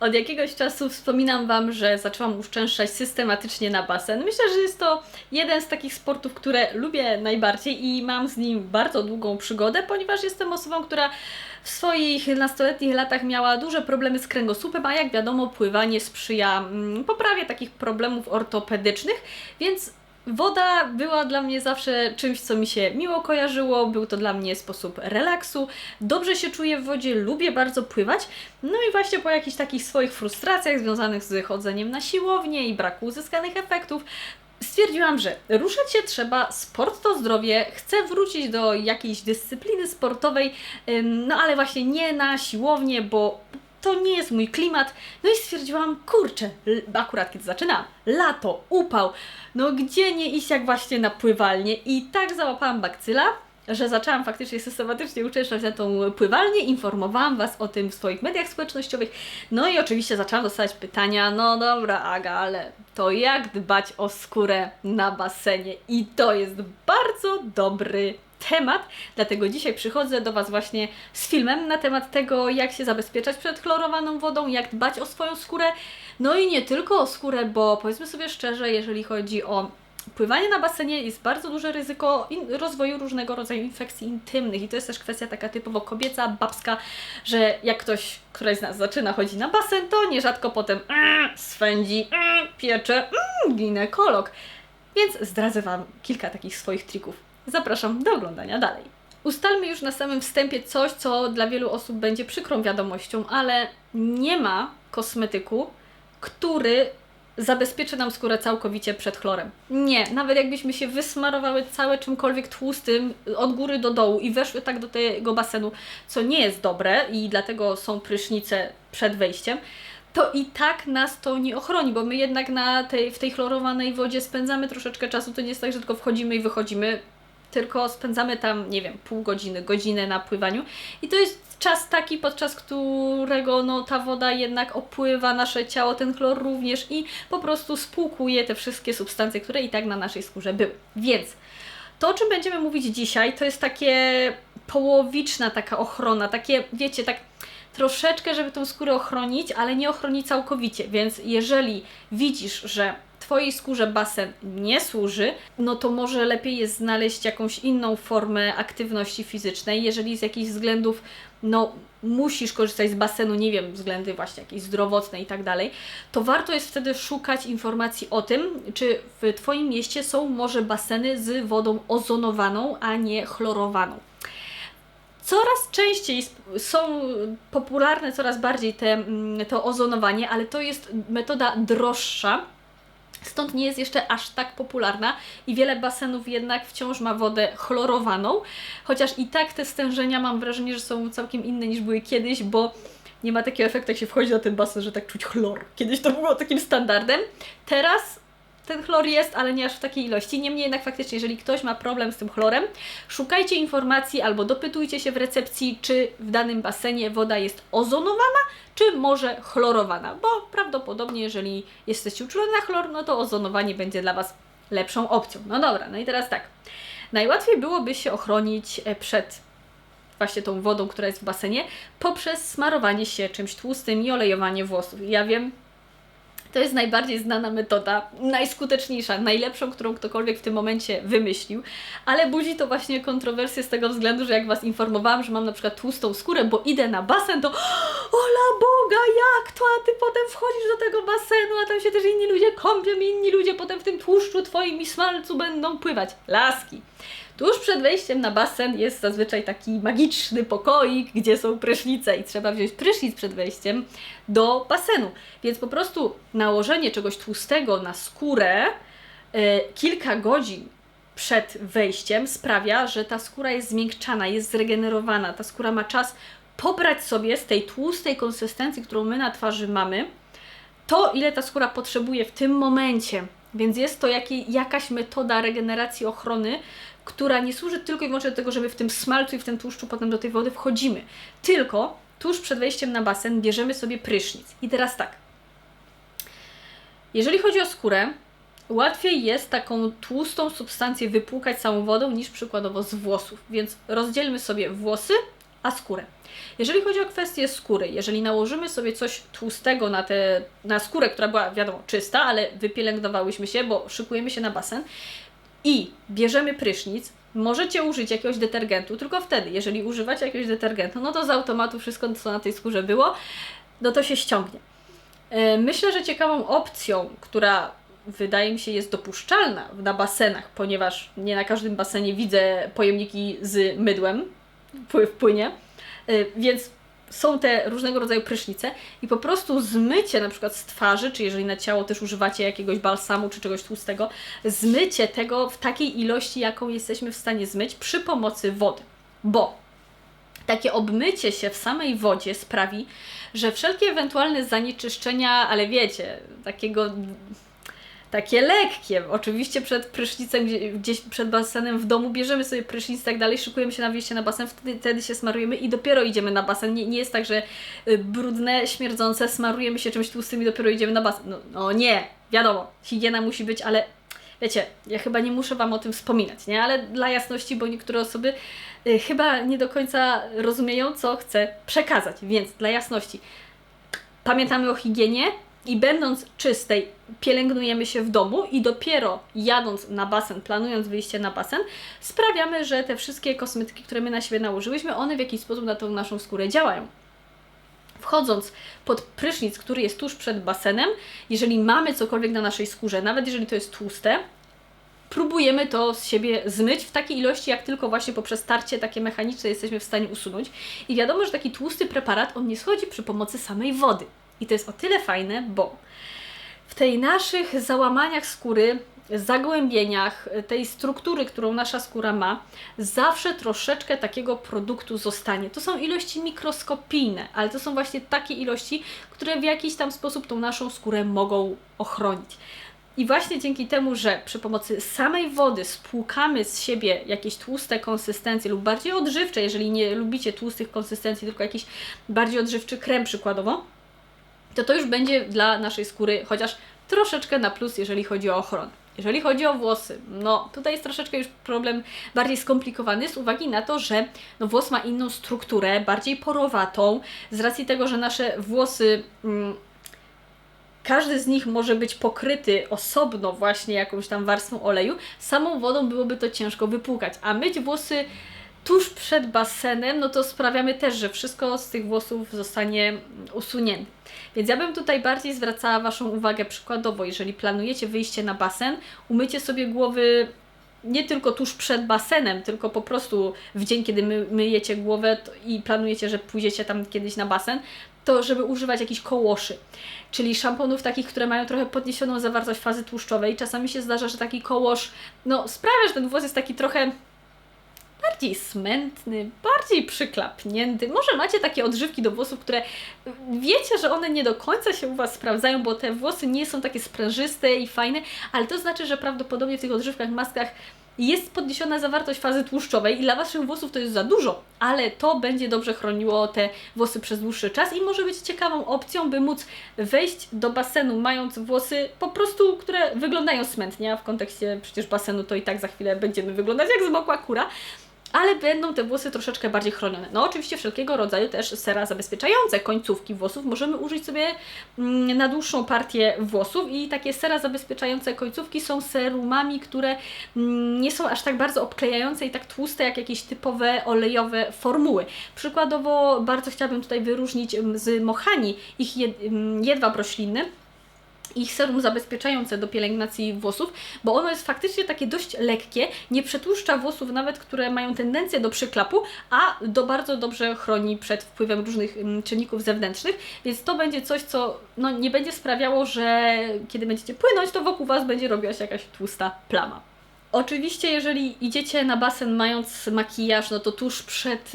Od jakiegoś czasu wspominam Wam, że zaczęłam uszczęszczać systematycznie na basen. Myślę, że jest to jeden z takich sportów, które lubię najbardziej i mam z nim bardzo długą przygodę, ponieważ jestem osobą, która w swoich nastoletnich latach miała duże problemy z kręgosłupem, a jak wiadomo, pływanie sprzyja mm, poprawie takich problemów ortopedycznych, więc Woda była dla mnie zawsze czymś, co mi się miło kojarzyło, był to dla mnie sposób relaksu. Dobrze się czuję w wodzie, lubię bardzo pływać. No i właśnie po jakichś takich swoich frustracjach związanych z chodzeniem na siłownię i braku uzyskanych efektów, stwierdziłam, że ruszać się trzeba, sport to zdrowie, chcę wrócić do jakiejś dyscypliny sportowej, no ale właśnie nie na siłownię, bo to nie jest mój klimat. No i stwierdziłam, kurczę, akurat kiedy zaczynam, lato, upał, no gdzie nie iść jak właśnie na pływalnię? I tak załapałam bakcyla, że zaczęłam faktycznie systematycznie uczęszczać na tą pływalnię, informowałam Was o tym w swoich mediach społecznościowych, no i oczywiście zaczęłam dostawać pytania, no dobra Aga, ale to jak dbać o skórę na basenie? I to jest bardzo dobry temat, dlatego dzisiaj przychodzę do Was właśnie z filmem na temat tego, jak się zabezpieczać przed chlorowaną wodą, jak dbać o swoją skórę, no i nie tylko o skórę, bo powiedzmy sobie szczerze, jeżeli chodzi o pływanie na basenie, jest bardzo duże ryzyko rozwoju różnego rodzaju infekcji intymnych i to jest też kwestia taka typowo kobieca, babska, że jak ktoś, któraś z nas zaczyna chodzić na basen, to nierzadko potem mm, swędzi, mm, piecze, mm, ginekolog. Więc zdradzę Wam kilka takich swoich trików. Zapraszam do oglądania dalej. Ustalmy już na samym wstępie coś, co dla wielu osób będzie przykrą wiadomością, ale nie ma kosmetyku, który zabezpieczy nam skórę całkowicie przed chlorem. Nie, nawet jakbyśmy się wysmarowały całe czymkolwiek tłustym od góry do dołu i weszły tak do tego basenu, co nie jest dobre i dlatego są prysznice przed wejściem, to i tak nas to nie ochroni, bo my jednak na tej, w tej chlorowanej wodzie spędzamy troszeczkę czasu. To nie jest tak, że tylko wchodzimy i wychodzimy, tylko spędzamy tam, nie wiem, pół godziny, godzinę na pływaniu. I to jest czas taki, podczas którego no, ta woda jednak opływa nasze ciało, ten chlor również i po prostu spłukuje te wszystkie substancje, które i tak na naszej skórze były. Więc to, o czym będziemy mówić dzisiaj, to jest takie połowiczna taka ochrona, takie, wiecie, tak troszeczkę, żeby tą skórę ochronić, ale nie ochronić całkowicie. Więc jeżeli widzisz, że Twojej skórze basen nie służy, no to może lepiej jest znaleźć jakąś inną formę aktywności fizycznej. Jeżeli z jakichś względów no, musisz korzystać z basenu, nie wiem, względy właśnie jakieś zdrowotne i tak dalej, to warto jest wtedy szukać informacji o tym, czy w Twoim mieście są może baseny z wodą ozonowaną, a nie chlorowaną. Coraz częściej są popularne coraz bardziej te, mm, to ozonowanie, ale to jest metoda droższa. Stąd nie jest jeszcze aż tak popularna i wiele basenów jednak wciąż ma wodę chlorowaną, chociaż i tak te stężenia mam wrażenie, że są całkiem inne niż były kiedyś, bo nie ma takiego efektu, jak się wchodzi na ten basen, że tak czuć chlor. Kiedyś to było takim standardem. Teraz ten chlor jest, ale nie aż w takiej ilości. Niemniej jednak faktycznie, jeżeli ktoś ma problem z tym chlorem, szukajcie informacji albo dopytujcie się w recepcji, czy w danym basenie woda jest ozonowana, czy może chlorowana, bo prawdopodobnie, jeżeli jesteście uczuleni na chlor, no to ozonowanie będzie dla Was lepszą opcją. No dobra, no i teraz tak. Najłatwiej byłoby się ochronić e, przed właśnie tą wodą, która jest w basenie, poprzez smarowanie się czymś tłustym i olejowanie włosów. Ja wiem, to jest najbardziej znana metoda, najskuteczniejsza, najlepszą, którą ktokolwiek w tym momencie wymyślił, ale budzi to właśnie kontrowersje z tego względu, że jak Was informowałam, że mam na przykład tłustą skórę, bo idę na basen, to ola Boga, jak to, a Ty potem wchodzisz do tego basenu, a tam się też inni ludzie kąpią i inni ludzie potem w tym tłuszczu Twoim i smalcu będą pływać. Laski! Tuż przed wejściem na basen jest zazwyczaj taki magiczny pokoik, gdzie są prysznice i trzeba wziąć prysznic przed wejściem do basenu. Więc po prostu nałożenie czegoś tłustego na skórę e, kilka godzin przed wejściem sprawia, że ta skóra jest zmiękczana, jest zregenerowana. Ta skóra ma czas pobrać sobie z tej tłustej konsystencji, którą my na twarzy mamy, to, ile ta skóra potrzebuje w tym momencie. Więc jest to jakaś metoda regeneracji ochrony, która nie służy tylko i wyłącznie do tego, żeby w tym smalcu i w tym tłuszczu potem do tej wody wchodzimy. Tylko tuż przed wejściem na basen bierzemy sobie prysznic. I teraz tak. Jeżeli chodzi o skórę, łatwiej jest taką tłustą substancję wypłukać całą wodą niż przykładowo z włosów. Więc rozdzielmy sobie włosy a skórę. Jeżeli chodzi o kwestię skóry, jeżeli nałożymy sobie coś tłustego na, te, na skórę, która była wiadomo czysta, ale wypielęgnowałyśmy się, bo szykujemy się na basen i bierzemy prysznic, możecie użyć jakiegoś detergentu, tylko wtedy, jeżeli używacie jakiegoś detergentu, no to z automatu wszystko, co na tej skórze było, no to się ściągnie. E, Myślę, że ciekawą opcją, która wydaje mi się jest dopuszczalna na basenach, ponieważ nie na każdym basenie widzę pojemniki z mydłem w płynie, Y, Więc są te różnego rodzaju prysznice i po prostu zmycie na przykład z twarzy, czy jeżeli na ciało też używacie jakiegoś balsamu czy czegoś tłustego, zmycie tego w takiej ilości, jaką jesteśmy w stanie zmyć przy pomocy wody. Bo takie obmycie się w samej wodzie sprawi, że wszelkie ewentualne zanieczyszczenia, ale wiecie, takiego takie lekkie. Oczywiście przed prysznicem, gdzie- gdzieś przed basenem w domu bierzemy sobie prysznic i tak dalej, szykujemy się na wyjście na basen, wtedy, wtedy się smarujemy i dopiero idziemy na basen. Nie, nie jest tak, że y, brudne, śmierdzące, smarujemy się czymś tłustym i dopiero idziemy na basen. No, no nie, wiadomo, higiena musi być, ale wiecie, ja chyba nie muszę Wam o tym wspominać, nie? Ale dla jasności, bo niektóre osoby y, chyba nie do końca rozumieją, co chcę przekazać. Więc dla jasności, pamiętamy o higienie i będąc czystej, pielęgnujemy się w domu i dopiero jadąc na basen, planując wyjście na basen, sprawiamy, że te wszystkie kosmetyki, które my na siebie nałożyłyśmy, one w jakiś sposób na tą naszą skórę działają. Wchodząc pod prysznic, który jest tuż przed basenem, jeżeli mamy cokolwiek na naszej skórze, nawet jeżeli to jest tłuste, próbujemy to z siebie zmyć w takiej ilości, jak tylko właśnie poprzez tarcie takie mechaniczne jesteśmy w stanie usunąć. I wiadomo, że taki tłusty preparat, on nie schodzi przy pomocy samej wody. I to jest o tyle fajne, bo w tej naszych załamaniach skóry, zagłębieniach, tej struktury, którą nasza skóra ma, zawsze troszeczkę takiego produktu zostanie. To są ilości mikroskopijne, ale to są właśnie takie ilości, które w jakiś tam sposób tą naszą skórę mogą ochronić. I właśnie dzięki temu, że przy pomocy samej wody spłukamy z siebie jakieś tłuste konsystencje lub bardziej odżywcze, jeżeli nie lubicie tłustych konsystencji, tylko jakiś bardziej odżywczy krem przykładowo, to to już będzie dla naszej skóry chociaż troszeczkę na plus, jeżeli chodzi o ochronę. Jeżeli chodzi o włosy, no tutaj jest troszeczkę już problem bardziej skomplikowany z uwagi na to, że no, włos ma inną strukturę, bardziej porowatą, z racji tego, że nasze włosy, mm, każdy z nich może być pokryty osobno właśnie jakąś tam warstwą oleju, samą wodą byłoby to ciężko wypłukać, a myć włosy tuż przed basenem, no to sprawiamy też, że wszystko z tych włosów zostanie usunięte. Więc ja bym tutaj bardziej zwracała Waszą uwagę przykładowo, jeżeli planujecie wyjście na basen, umycie sobie głowy nie tylko tuż przed basenem, tylko po prostu w dzień, kiedy my, myjecie głowę i planujecie, że pójdziecie tam kiedyś na basen, to żeby używać jakichś kołoszy, czyli szamponów takich, które mają trochę podniesioną zawartość fazy tłuszczowej. Czasami się zdarza, że taki kołosz no, sprawia, że ten włos jest taki trochę bardziej smętny, bardziej przyklapnięty. Może macie takie odżywki do włosów, które wiecie, że one nie do końca się u Was sprawdzają, bo te włosy nie są takie sprężyste i fajne, ale to znaczy, że prawdopodobnie w tych odżywkach, maskach jest podniesiona zawartość fazy tłuszczowej i dla Waszych włosów to jest za dużo, ale to będzie dobrze chroniło te włosy przez dłuższy czas i może być ciekawą opcją, by móc wejść do basenu mając włosy po prostu, które wyglądają smętnie, a w kontekście przecież basenu to i tak za chwilę będziemy wyglądać jak zmokła kura, ale będą te włosy troszeczkę bardziej chronione. No oczywiście wszelkiego rodzaju też sera zabezpieczające końcówki włosów możemy użyć sobie mm, na dłuższą partię włosów i takie sera zabezpieczające końcówki są serumami, które mm, nie są aż tak bardzo obklejające i tak tłuste jak jakieś typowe olejowe formuły. Przykładowo bardzo chciałabym tutaj wyróżnić mm, z Mohani ich jed, jedwab roślinny, ich serum zabezpieczające do pielęgnacji włosów, bo ono jest faktycznie takie dość lekkie, nie przetłuszcza włosów nawet, które mają tendencję do przyklapu, a do bardzo dobrze chroni przed wpływem różnych mm, czynników zewnętrznych, więc to będzie coś, co no, nie będzie sprawiało, że kiedy będziecie płynąć, to wokół Was będzie robiła się jakaś tłusta plama. Oczywiście, jeżeli idziecie na basen mając makijaż, no to tuż przed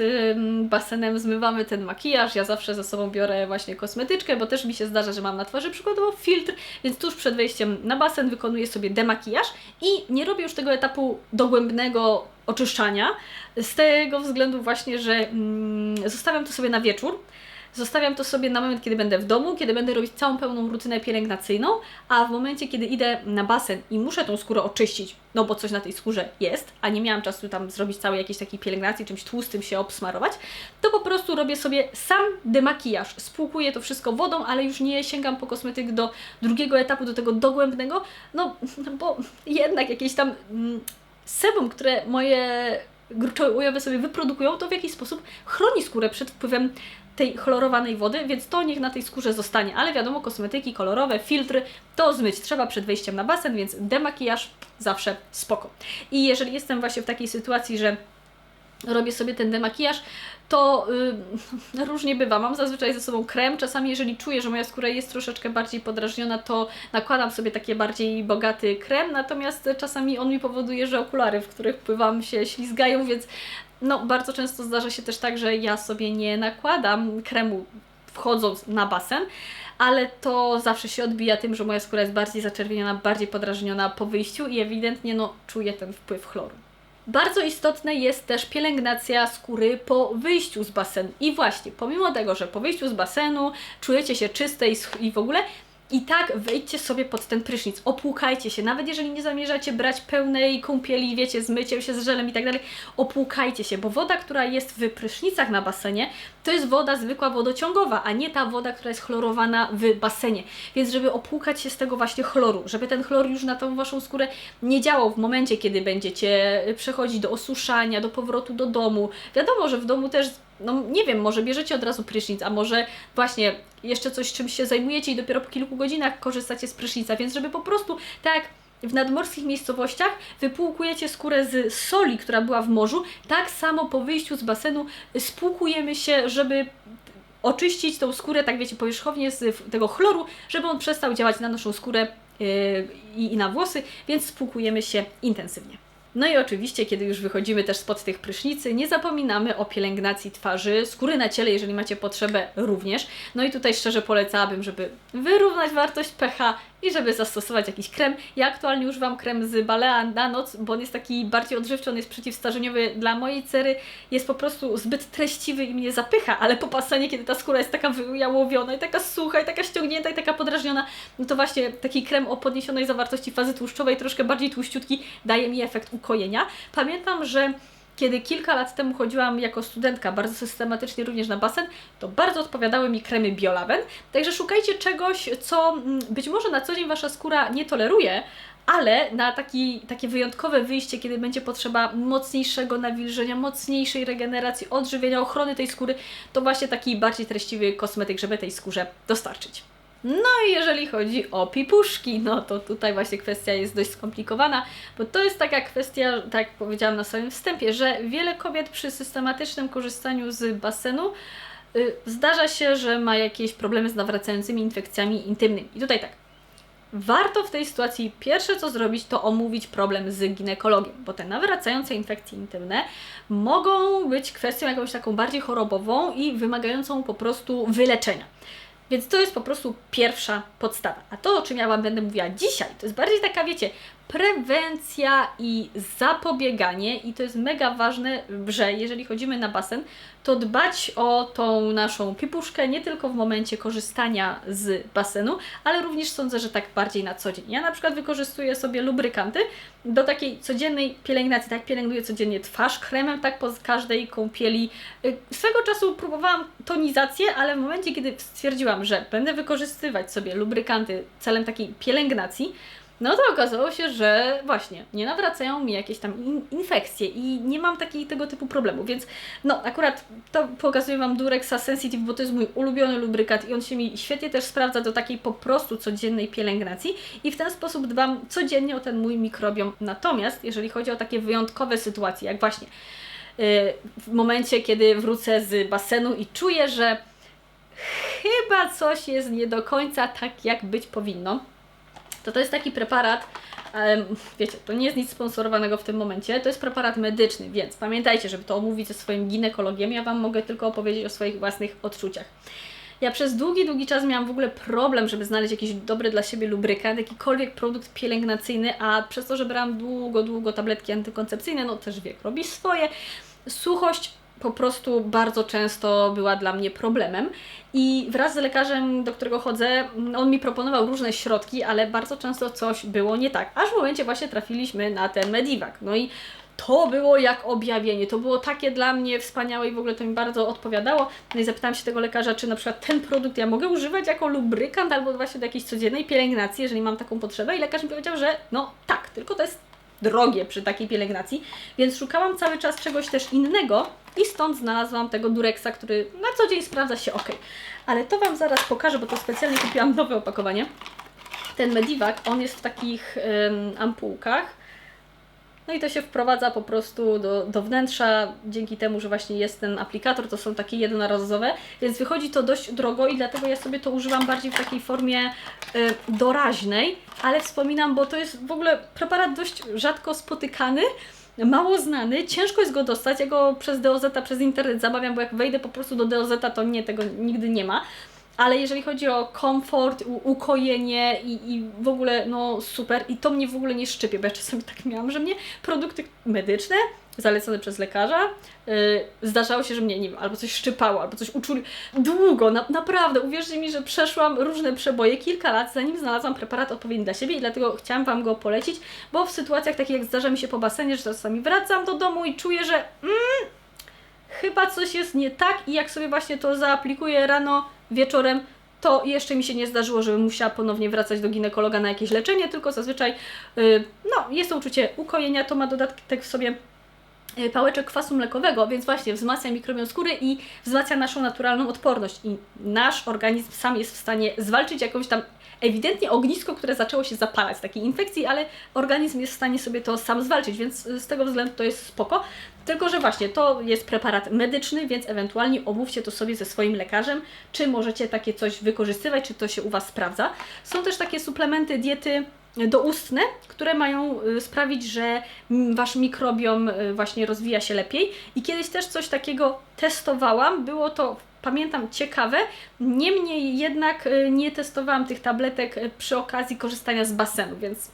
basenem zmywamy ten makijaż. Ja zawsze ze sobą biorę właśnie kosmetyczkę, bo też mi się zdarza, że mam na twarzy przykładowo filtr, więc tuż przed wejściem na basen wykonuję sobie demakijaż i nie robię już tego etapu dogłębnego oczyszczania, z tego względu właśnie, że mm, zostawiam to sobie na wieczór. Zostawiam to sobie na moment, kiedy będę w domu, kiedy będę robić całą pełną rutynę pielęgnacyjną, a w momencie, kiedy idę na basen i muszę tą skórę oczyścić, no bo coś na tej skórze jest, a nie miałam czasu tam zrobić całej jakiejś takiej pielęgnacji, czymś tłustym się obsmarować, to po prostu robię sobie sam demakijaż. Spłukuję to wszystko wodą, ale już nie sięgam po kosmetyk do drugiego etapu, do tego dogłębnego, no bo jednak jakieś tam mm, sebum, które moje gruczoły sobie wyprodukują, to w jakiś sposób chroni skórę przed wpływem tej chlorowanej wody, więc to niech na tej skórze zostanie. Ale wiadomo, kosmetyki kolorowe, filtry, to zmyć trzeba przed wejściem na basen, więc demakijaż zawsze spoko. I jeżeli jestem właśnie w takiej sytuacji, że robię sobie ten demakijaż, to y, różnie bywa. Mam zazwyczaj ze sobą krem. Czasami, jeżeli czuję, że moja skóra jest troszeczkę bardziej podrażniona, to nakładam sobie taki bardziej bogaty krem. Natomiast czasami on mi powoduje, że okulary, w których pływam, się ślizgają, więc no, bardzo często zdarza się też tak, że ja sobie nie nakładam kremu wchodząc na basen, ale to zawsze się odbija tym, że moja skóra jest bardziej zaczerwieniona, bardziej podrażniona po wyjściu i ewidentnie no, czuję ten wpływ chloru. Bardzo istotna jest też pielęgnacja skóry po wyjściu z basenu. I właśnie, pomimo tego, że po wyjściu z basenu czujecie się czyste i, i w ogóle, i tak wejdźcie sobie pod ten prysznic, opłukajcie się, nawet jeżeli nie zamierzacie brać pełnej kąpieli, wiecie, z myciem się z żelem i tak dalej, opłukajcie się, bo woda, która jest w prysznicach na basenie, to jest woda zwykła wodociągowa, a nie ta woda, która jest chlorowana w basenie. Więc żeby opłukać się z tego właśnie chloru, żeby ten chlor już na tą Waszą skórę nie działał w momencie, kiedy będziecie przechodzić do osuszania, do powrotu do domu. Wiadomo, że w domu też no nie wiem, może bierzecie od razu prysznic, a może właśnie jeszcze coś czymś się zajmujecie i dopiero po kilku godzinach korzystacie z prysznica, więc żeby po prostu tak w nadmorskich miejscowościach wypłukujecie skórę z soli, która była w morzu, tak samo po wyjściu z basenu spłukujemy się, żeby oczyścić tą skórę, tak wiecie, powierzchownie z tego chloru, żeby on przestał działać na naszą skórę yy, i na włosy, więc spłukujemy się intensywnie. No i oczywiście, kiedy już wychodzimy też spod tych prysznicy, nie zapominamy o pielęgnacji twarzy, skóry na ciele, jeżeli macie potrzebę również. No i tutaj szczerze polecałabym, żeby wyrównać wartość pH i żeby zastosować jakiś krem. Ja aktualnie używam krem z Balea na noc, bo on jest taki bardziej odżywczy, on jest przeciwstarzeniowy dla mojej cery, jest po prostu zbyt treściwy i mnie zapycha, ale po pasanie, kiedy ta skóra jest taka wyjałowiona i taka sucha i taka ściągnięta i taka podrażniona, no to właśnie taki krem o podniesionej zawartości fazy tłuszczowej, troszkę bardziej tłuściutki, daje mi efekt ukojenia. Pamiętam, że kiedy kilka lat temu chodziłam jako studentka bardzo systematycznie również na basen, to bardzo odpowiadały mi kremy Biolaven. Także szukajcie czegoś, co mm, być może na co dzień Wasza skóra nie toleruje, ale na taki, takie wyjątkowe wyjście, kiedy będzie potrzeba mocniejszego nawilżenia, mocniejszej regeneracji, odżywienia, ochrony tej skóry, to właśnie taki bardziej treściwy kosmetyk, żeby tej skórze dostarczyć. No i jeżeli chodzi o pipuszki, no to tutaj właśnie kwestia jest dość skomplikowana, bo to jest taka kwestia, tak jak powiedziałam na samym wstępie, że wiele kobiet przy systematycznym korzystaniu z basenu y, zdarza się, że ma jakieś problemy z nawracającymi infekcjami intymnymi. I tutaj tak, warto w tej sytuacji pierwsze co zrobić, to omówić problem z ginekologiem, bo te nawracające infekcje intymne mogą być kwestią jakąś taką bardziej chorobową i wymagającą po prostu wyleczenia. Więc to jest po prostu pierwsza podstawa. A to, o czym ja Wam będę mówiła dzisiaj, to jest bardziej taka, wiecie, prewencja i zapobieganie i to jest mega ważne, że jeżeli chodzimy na basen, to dbać o tą naszą pipuszkę nie tylko w momencie korzystania z basenu, ale również sądzę, że tak bardziej na co dzień. Ja na przykład wykorzystuję sobie lubrykanty do takiej codziennej pielęgnacji, tak pielęgnuję codziennie twarz kremem, tak po każdej kąpieli. Y, swego czasu próbowałam tonizację, ale w momencie, kiedy stwierdziłam, że będę wykorzystywać sobie lubrykanty celem takiej pielęgnacji, no to okazało się, że właśnie nie nawracają mi jakieś tam in infekcje i nie mam takiej tego typu problemu, więc no akurat to pokazuję Wam Durexa Sensitive, bo to jest mój ulubiony lubrykant i on się mi świetnie też sprawdza do takiej po prostu codziennej pielęgnacji i w ten sposób dbam codziennie o ten mój mikrobiom. Natomiast jeżeli chodzi o takie wyjątkowe sytuacje, jak właśnie yy, w momencie, kiedy wrócę z basenu i czuję, że chyba coś jest nie do końca tak, jak być powinno, to to jest taki preparat, wiecie, to nie jest nic sponsorowanego w tym momencie, to jest preparat medyczny, więc pamiętajcie, żeby to omówić ze swoim ginekologiem, ja Wam mogę tylko opowiedzieć o swoich własnych odczuciach. Ja przez długi, długi czas miałam w ogóle problem, żeby znaleźć jakiś dobry dla siebie lubrykant, jakikolwiek produkt pielęgnacyjny, a przez to, że brałam długo, długo tabletki antykoncepcyjne, no też wiek robi swoje, suchość po prostu bardzo często była dla mnie problemem. I wraz z lekarzem, do którego chodzę, on mi proponował różne środki, ale bardzo często coś było nie tak. Aż w momencie właśnie trafiliśmy na ten Medivac. No i to było jak objawienie. To było takie dla mnie wspaniałe i w ogóle to mi bardzo odpowiadało. No i zapytałam się tego lekarza, czy na przykład ten produkt ja mogę używać jako lubrykant albo właśnie do jakiejś codziennej pielęgnacji, jeżeli mam taką potrzebę. I lekarz mi powiedział, że no tak, tylko to jest drogie przy takiej pielęgnacji, więc szukałam cały czas czegoś też innego i stąd znalazłam tego Durexa, który na co dzień sprawdza się ok. Ale to Wam zaraz pokażę, bo to specjalnie kupiłam nowe opakowanie. Ten Medivac, on jest w takich ym, ampułkach. No i to się wprowadza po prostu do, do wnętrza, dzięki temu, że właśnie jest ten aplikator, to są takie jednorazowe, więc wychodzi to dość drogo i dlatego ja sobie to używam bardziej w takiej formie y, doraźnej, ale wspominam, bo to jest w ogóle preparat dość rzadko spotykany, mało znany, ciężko jest go dostać, ja go przez DOZ, przez internet zamawiam, bo jak wejdę po prostu do DOZ, to nie, tego nigdy nie ma. Ale jeżeli chodzi o komfort, ukojenie i, i w ogóle, no super, i to mnie w ogóle nie szczypie, bo ja czasami tak miałam, że mnie produkty medyczne zalecone przez lekarza, yy, zdarzało się, że mnie, nie wiem, albo coś szczypało, albo coś uczuli. Długo, na, naprawdę, uwierzcie mi, że przeszłam różne przeboje, kilka lat, zanim znalazłam preparat odpowiedni dla siebie i dlatego chciałam Wam go polecić, bo w sytuacjach takich, jak zdarza mi się po basenie, że czasami wracam do domu i czuję, że mm, chyba coś jest nie tak i jak sobie właśnie to zaaplikuję rano, wieczorem, to jeszcze mi się nie zdarzyło, żebym musiała ponownie wracać do ginekologa na jakieś leczenie, tylko zazwyczaj yy, no, jest to uczucie ukojenia, to ma dodatek w sobie. y, pałeczek kwasu mlekowego, więc właśnie wzmacnia mikrobiom skóry i wzmacnia naszą naturalną odporność. I nasz organizm sam jest w stanie zwalczyć jakąś tam ewidentnie ognisko, które zaczęło się zapalać z takiej infekcji, ale organizm jest w stanie sobie to sam zwalczyć, więc y, z tego względu to jest spoko. Tylko, że właśnie to jest preparat medyczny, więc ewentualnie omówcie to sobie ze swoim lekarzem, czy możecie takie coś wykorzystywać, czy to się u Was sprawdza. Są też takie suplementy diety doustne, które mają y, sprawić, że Wasz mikrobiom y, właśnie rozwija się lepiej. I kiedyś też coś takiego testowałam, było to pamiętam ciekawe, niemniej jednak y, nie testowałam tych tabletek przy okazji korzystania z basenu, więc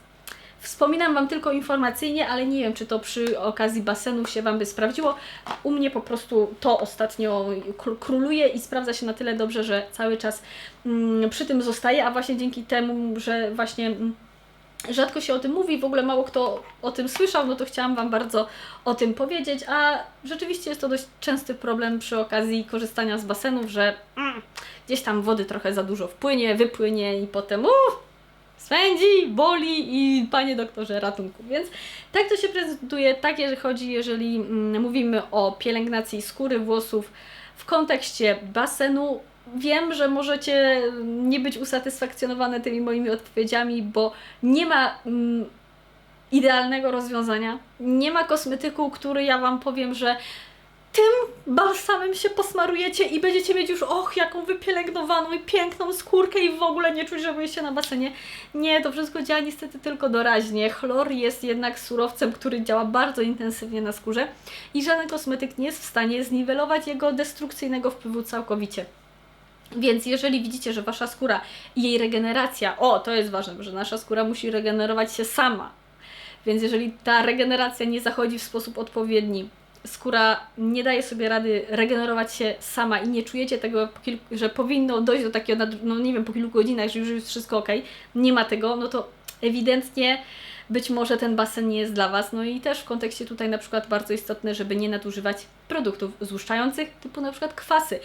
Wspominam Wam tylko informacyjnie, ale nie wiem, czy to przy okazji basenu się Wam by sprawdziło. U mnie po prostu to ostatnio kr- króluje i sprawdza się na tyle dobrze, że cały czas mm, przy tym zostaje, a właśnie dzięki temu, że właśnie mm, rzadko się o tym mówi, w ogóle mało kto o tym słyszał, no to chciałam Wam bardzo o tym powiedzieć, a rzeczywiście jest to dość częsty problem przy okazji korzystania z basenów, że mm, gdzieś tam wody trochę za dużo wpłynie, wypłynie i potem uff, swędzi, boli i panie doktorze ratunku. Więc tak to się prezentuje, tak jeżeli chodzi, jeżeli mm, mówimy o pielęgnacji skóry, włosów w kontekście basenu. Wiem, że możecie nie być usatysfakcjonowane tymi moimi odpowiedziami, bo nie ma mm, idealnego rozwiązania. Nie ma kosmetyku, który ja Wam powiem, że tym balsamem się posmarujecie i będziecie mieć już, och, jaką wypielęgnowaną i piękną skórkę i w ogóle nie czuć, że byliście na basenie. Nie, to wszystko działa niestety tylko doraźnie. Chlor jest jednak surowcem, który działa bardzo intensywnie na skórze i żaden kosmetyk nie jest w stanie zniwelować jego destrukcyjnego wpływu całkowicie. Więc jeżeli widzicie, że wasza skóra i jej regeneracja, o, to jest ważne, że nasza skóra musi regenerować się sama. Więc jeżeli ta regeneracja nie zachodzi w sposób odpowiedni, skóra nie daje sobie rady regenerować się sama i nie czujecie tego, że powinno dojść do takiego, no nie wiem, po kilku godzinach, że już jest wszystko ok, nie ma tego, no to ewidentnie być może ten basen nie jest dla Was. No i też w kontekście tutaj na przykład bardzo istotne, żeby nie nadużywać produktów złuszczających, typu na przykład kwasy.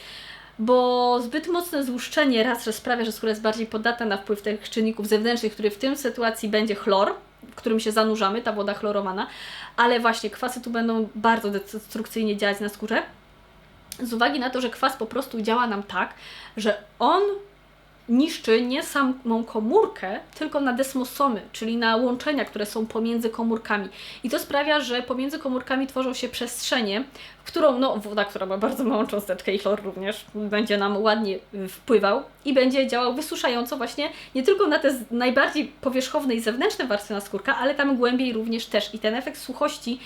Bo zbyt mocne złuszczenie raz, że sprawia, że skóra jest bardziej podatna na wpływ tych czynników zewnętrznych, który w tym sytuacji będzie chlor, w którym się zanurzamy, ta woda chlorowana, ale właśnie kwasy tu będą bardzo destrukcyjnie działać na skórze. Z uwagi na to, że kwas po prostu działa nam tak, że on niszczy nie samą komórkę, tylko na desmosomy, czyli na łączenia, które są pomiędzy komórkami. I to sprawia, że pomiędzy komórkami tworzą się przestrzenie, którą no, woda, która ma bardzo małą cząsteczkę i chlor również będzie nam ładnie y, wpływał i będzie działał wysuszająco właśnie nie tylko na te najbardziej powierzchowne i zewnętrzne warstwy naskórka, ale tam głębiej również też. I ten efekt suchości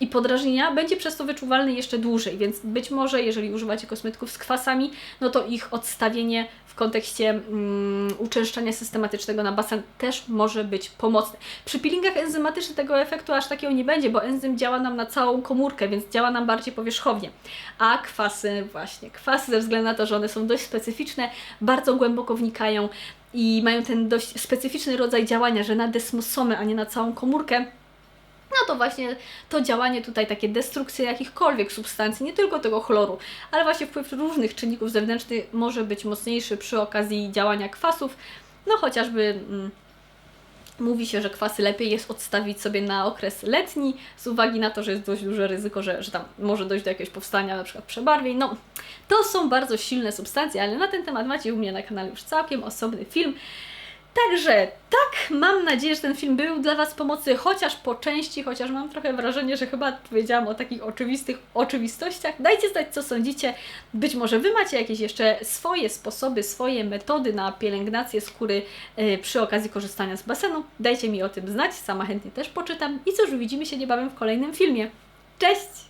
i podrażnienia będzie przez to wyczuwalny jeszcze dłużej, więc być może jeżeli używacie kosmetyków z kwasami, no to ich odstawienie w kontekście mm, uczęszczania systematycznego na basen też może być pomocne. Przy peelingach enzymatycznych tego efektu aż takiego nie będzie, bo enzym działa nam na całą komórkę, więc działa nam bardziej powiedzmy powierzchownie. A kwasy, właśnie, kwasy ze względu na to, że one są dość specyficzne, bardzo głęboko wnikają i mają ten dość specyficzny rodzaj działania, że na desmosomy, a nie na całą komórkę, no to właśnie to działanie tutaj, takie destrukcje jakichkolwiek substancji, nie tylko tego chloru, ale właśnie wpływ różnych czynników zewnętrznych może być mocniejszy przy okazji działania kwasów, no chociażby mm, mówi się, że kwasy lepiej jest odstawić sobie na okres letni, z uwagi na to, że jest dość duże ryzyko, że, że tam może dojść do jakiegoś powstania na przykład przebarwień. No, to są bardzo silne substancje, ale na ten temat macie u mnie na kanale już całkiem osobny film. Także tak, mam nadzieję, że ten film był dla Was pomocy, chociaż po części, chociaż mam trochę wrażenie, że chyba powiedziałam o takich oczywistych oczywistościach. Dajcie znać, co sądzicie. Być może Wy macie jakieś jeszcze swoje sposoby, swoje metody na pielęgnację skóry e, przy okazji korzystania z basenu. Dajcie mi o tym znać, sama chętnie też poczytam. I cóż, widzimy się niebawem w kolejnym filmie. Cześć!